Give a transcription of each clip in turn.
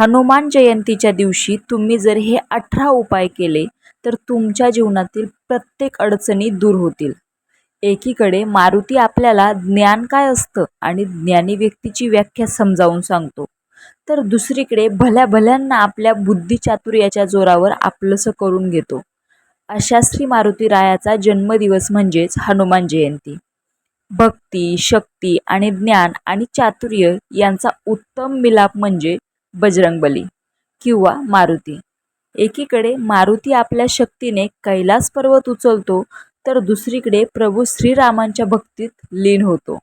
हनुमान जयंतीच्या दिवशी तुम्ही जर हे अठरा उपाय केले तर तुमच्या जीवनातील प्रत्येक अडचणी दूर होतील. एकीकडे मारुती आपल्याला ज्ञान काय असतं आणि ज्ञानी व्यक्तीची व्याख्या समजावून सांगतो. तर दुसरीकडे भल्या भल्यांना आपल्या बुद्धिचातुर्याच्या जोरावर आपलंसं करून घेतो. अशा श्री मारुती रायाचा जन्मदिवस म्हणजेच हनुमान जयंती. भक्ती शक्ती आणि ज्ञान आणि चातुर्य यांचा उत्तम मिलाप म्हणजे बजरंगबली किंवा मारुती. एकीकडे मारुती आपल्या शक्तीने कैलास पर्वत उचलतो तर दुसरीकडे प्रभू श्रीरामांच्या भक्तीत लीन होतो.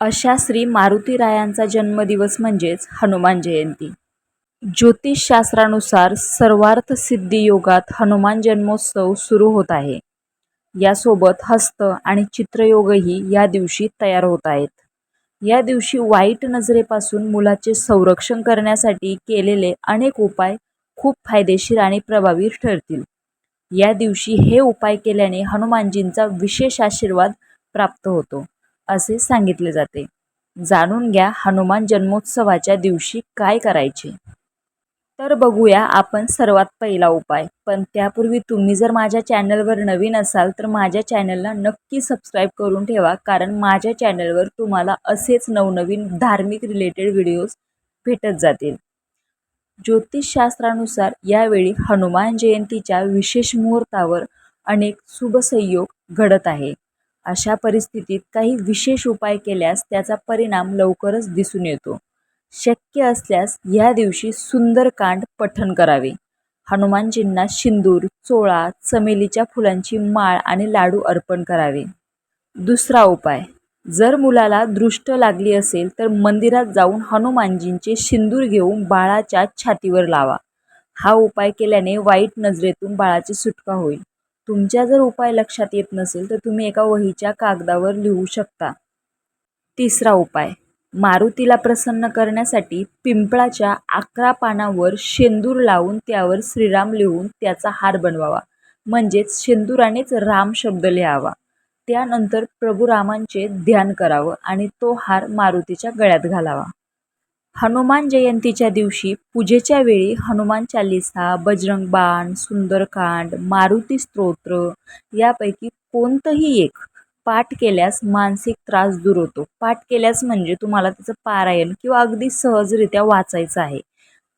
अशा श्री मारुतीरायांचा जन्मदिवस म्हणजेच हनुमान जयंती. ज्योतिषशास्त्रानुसार सर्वार्थ सिद्धी योगात हनुमान जन्मोत्सव सुरू होत आहे. यासोबत हस्त आणि चित्रयोगही या दिवशी तयार होत आहेत. या दिवशी वाईट नजरेपासून मुलाचे संरक्षण करण्यासाठी केलेले अनेक उपाय खूप फायदेशीर आणि प्रभावी ठरतील. या दिवशी हे उपाय केल्याने हनुमानजींचा विशेष आशीर्वाद प्राप्त होतो असे सांगितले जाते. जाणून घ्या हनुमान जन्मोत्सवाच्या दिवशी काय करायचे. तर बघूया आपण सर्वात पहिला उपाय. पण त्यापूर्वी तुम्ही जर माझ्या चॅनलवर नवीन असाल तर माझ्या चॅनलला नक्की सबस्क्राईब करून ठेवा. कारण माझ्या चॅनलवर तुम्हाला असेच नवनवीन धार्मिक रिलेटेड व्हिडिओज भेटत जातील. ज्योतिषशास्त्रानुसार यावेळी हनुमान जयंतीच्या विशेष मुहूर्तावर अनेक शुभसंयोग घडत आहे. अशा परिस्थितीत काही विशेष उपाय केल्यास त्याचा परिणाम लवकरच दिसून येतो. शक्य असल्यास या दिवशी सुंदरकांड पठण करावे. हनुमानजींना शिंदूर चोळा चमेलीच्या फुलांची माळ आणि लाडू अर्पण करावे. दुसरा उपाय जर मुलाला दृष्ट लागली असेल तर मंदिरात जाऊन हनुमानजींचे शिंदूर घेऊन बाळाच्या छातीवर लावा. हा उपाय केल्याने वाईट नजरेतून बाळाची सुटका होईल. तुमच्या जर उपाय लक्षात येत नसेल तर तुम्ही एका वहीच्या कागदावर लिहू शकता. तिसरा उपाय मारुतीला प्रसन्न करण्यासाठी पिंपळाच्या अकरा पानावर शेंदूर लावून त्यावर श्रीराम लिहून त्याचा हार बनवावा. म्हणजेच शेंदुरानेच राम शब्द लिहावा. त्यानंतर प्रभू रामांचे ध्यान करावं आणि तो हार मारुतीच्या गळ्यात घालावा. हनुमान जयंतीच्या दिवशी पूजेच्या वेळी हनुमान चालिसा बजरंग बाण सुंदरकांड मारुती स्तोत्र यापैकी कोणतंही एक पाठ केल्यास मानसिक त्रास दूर होतो. पाठ केल्यास म्हणजे तुम्हाला त्याचं पारायण किंवा अगदी सहजरित्या वाचायचं आहे.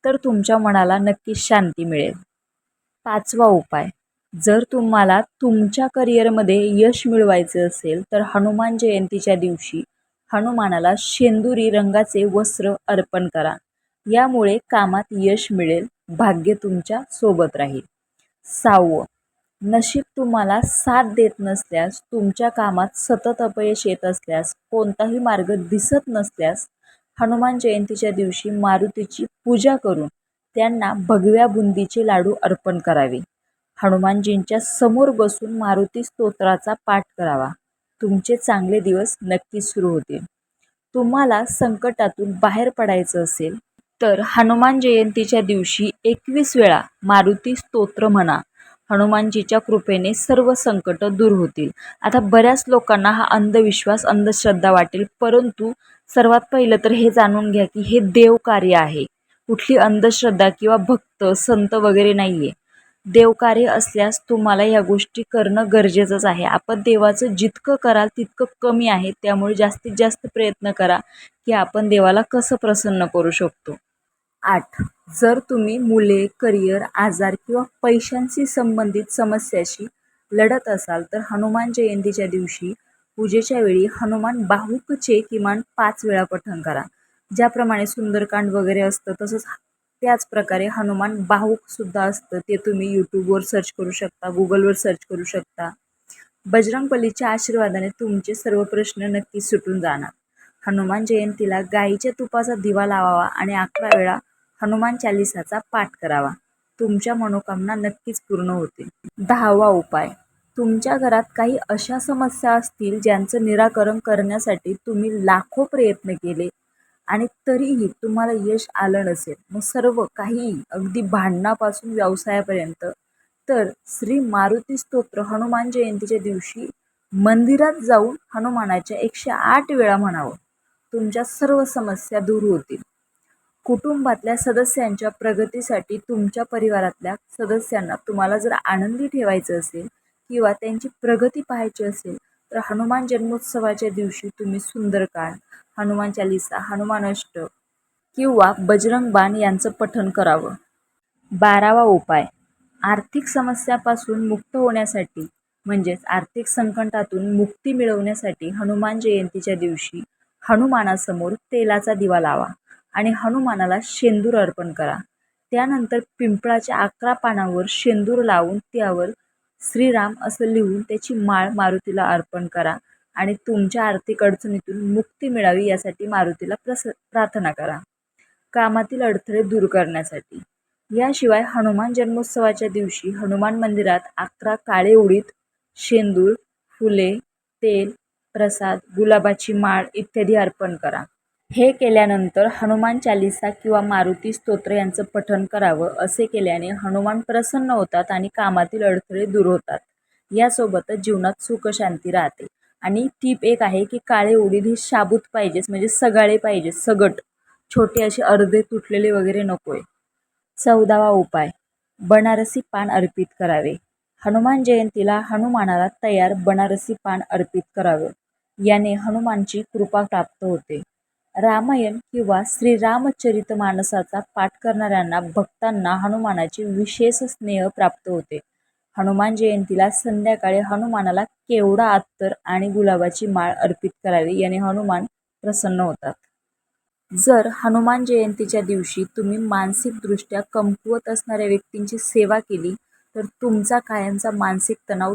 तर तुमच्या मनाला नक्कीच शांती मिळेल. पाचवा उपाय. जर तुम्हाला तुमच्या करिअरमध्ये यश मिळवायचे असेल तर हनुमान जयंतीच्या दिवशी हनुमानाला शेंदुरी रंगाचे वस्त्र अर्पण करा. यामुळे कामात यश मिळेल भाग्य तुमच्यासोबत राहील. सहावं. नशीब तुम्हाला साथ देत नसल्यास तुमच्या कामात सतत अपयश येत असल्यास कोणताही मार्ग दिसत नसल्यास हनुमान जयंतीच्या दिवशी मारुतीची पूजा करून त्यांना भगव्या बुंदीचे लाडू अर्पण करावे. हनुमानजींच्या समोर बसून मारुती स्तोत्राचा पाठ करावा. तुमचे चांगले दिवस नक्कीच सुरू होतील. तुम्हाला संकटातून बाहेर पडायचं असेल तर हनुमान जयंतीच्या दिवशी एकवीस वेळा मारुती स्तोत्र म्हणा. हनुमानजीच्या कृपेने सर्व संकट दूर होतील. आता बऱ्याच लोकांना हा अंधविश्वास अंधश्रद्धा वाटेल परंतु सर्वात पहिलं तर हे जाणून घ्या की हे देवकार्य आहे. कुठली अंधश्रद्धा किंवा भक्त संत वगैरे नाही आहे देवकार्य असल्यास तुम्हाला या गोष्टी करणं गरजेचंच आहे. आपण देवाचं जितकं कराल तितकं कमी आहे. त्यामुळे जास्तीत जास्त प्रयत्न करा की आपण देवाला कसं प्रसन्न करू शकतो. आठ. जर तुम्ही मुले करिअर आजार किंवा पैशांशी संबंधित समस्याशी लढत असाल तर हनुमान जयंतीच्या दिवशी पूजेच्या वेळी हनुमान बाहुकचे किमान पाच वेळा पठण करा. ज्याप्रमाणे सुंदरकांड वगैरे असतं तसंच त्याच प्रकारे हनुमान बाहुकसुद्धा असतं. ते तुम्ही यूट्यूबवर सर्च करू शकता गुगलवर सर्च करू शकता. बजरंगबलीच्या आशीर्वादाने तुमचे सर्व प्रश्न नक्की सुटून जाणार. हनुमान जयंतीला गाईच्या तुपाचा दिवा लावावा आणि अकरा वेळा हनुमान चालिसाचा पाठ करावा. तुमच्या मनोकामना नक्कीच पूर्ण होतील. दहावा उपाय. तुमच्या घरात काही अशा समस्या असतील ज्यांचं निराकरण करण्यासाठी तुम्ही लाखो प्रयत्न केले आणि तरीही तुम्हाला यश आलं नसेल. मग सर्व काही अगदी भांडणापासून व्यवसायापर्यंत. तर श्री मारुती स्तोत्र हनुमान जयंतीच्या दिवशी मंदिरात जाऊन हनुमानाच्या एकशे आठ वेळा म्हणावं. तुमच्या सर्व समस्या दूर होतील. कुटुंबातल्या सदस्यांच्या प्रगतीसाठी तुमच्या परिवारातल्या सदस्यांना तुम्हाला जर आनंदी ठेवायचं असेल किंवा त्यांची प्रगती पाहायची असेल तर हनुमान जन्मोत्सवाच्या दिवशी तुम्ही सुंदरकांड हनुमान चालिसा हनुमान अष्ट किंवा बजरंग बाण यांचं पठण करावं. बारावा उपाय. आर्थिक समस्यापासून मुक्त होण्यासाठी म्हणजेच आर्थिक संकटातून मुक्ती मिळवण्यासाठी हनुमान जयंतीच्या दिवशी हनुमानासमोर तेलाचा दिवा लावा. आणि हनुमानाला शेंदूर अर्पण करा. त्यानंतर पिंपळाच्या अकरा पानावर शेंदूर लावून त्यावर श्रीराम असं लिहून त्याची माळ मारुतीला अर्पण करा आणि तुमच्या आर्थिक अडचणीतून मुक्ती मिळावी यासाठी मारुतीला प्रस प्रार्थना करा. कामातील अडथळे दूर करण्यासाठी. याशिवाय हनुमान जन्मोत्सवाच्या दिवशी हनुमान मंदिरात अकरा काळे उडीद शेंदूर फुले तेल प्रसाद गुलाबाची माळ इत्यादी अर्पण करा. हे केल्यानंतर हनुमान चालिसा किंवा मारुती स्तोत्र यांचं पठण करावं असे केल्याने हनुमान प्रसन्न होतात आणि कामातील अडथळे दूर होतात. यासोबतच जीवनात सुखशांती राहते. आणि टीप एक आहे की काळे उडीद हे शाबूत पाहिजेच म्हणजे सगाळे पाहिजे सगट. छोटे असे अर्धे तुटलेले वगैरे नको आहे चौदावा उपाय बनारसी पान अर्पित करावे. हनुमान जयंतीला हनुमानाला तयार बनारसी पान अर्पित करावं. याने हनुमानची कृपा प्राप्त होते. रामायण किंवा श्रीरामचरित मानसाचा पाठ करणाऱ्यांना भक्तांना हनुमानाचे विशेष स्नेह प्राप्त होते. हनुमान जयंतीला संध्याकाळी हनुमानाला केवडा अत्तर आणि गुलाबाची माळ अर्पित करावी याने हनुमान प्रसन्न होतात. जर हनुमान जयंतीच्या दिवशी तुम्ही मानसिकदृष्ट्या कमकुवत असणाऱ्या व्यक्तींची सेवा केली तर तुमचा कायमचा मानसिक तणाव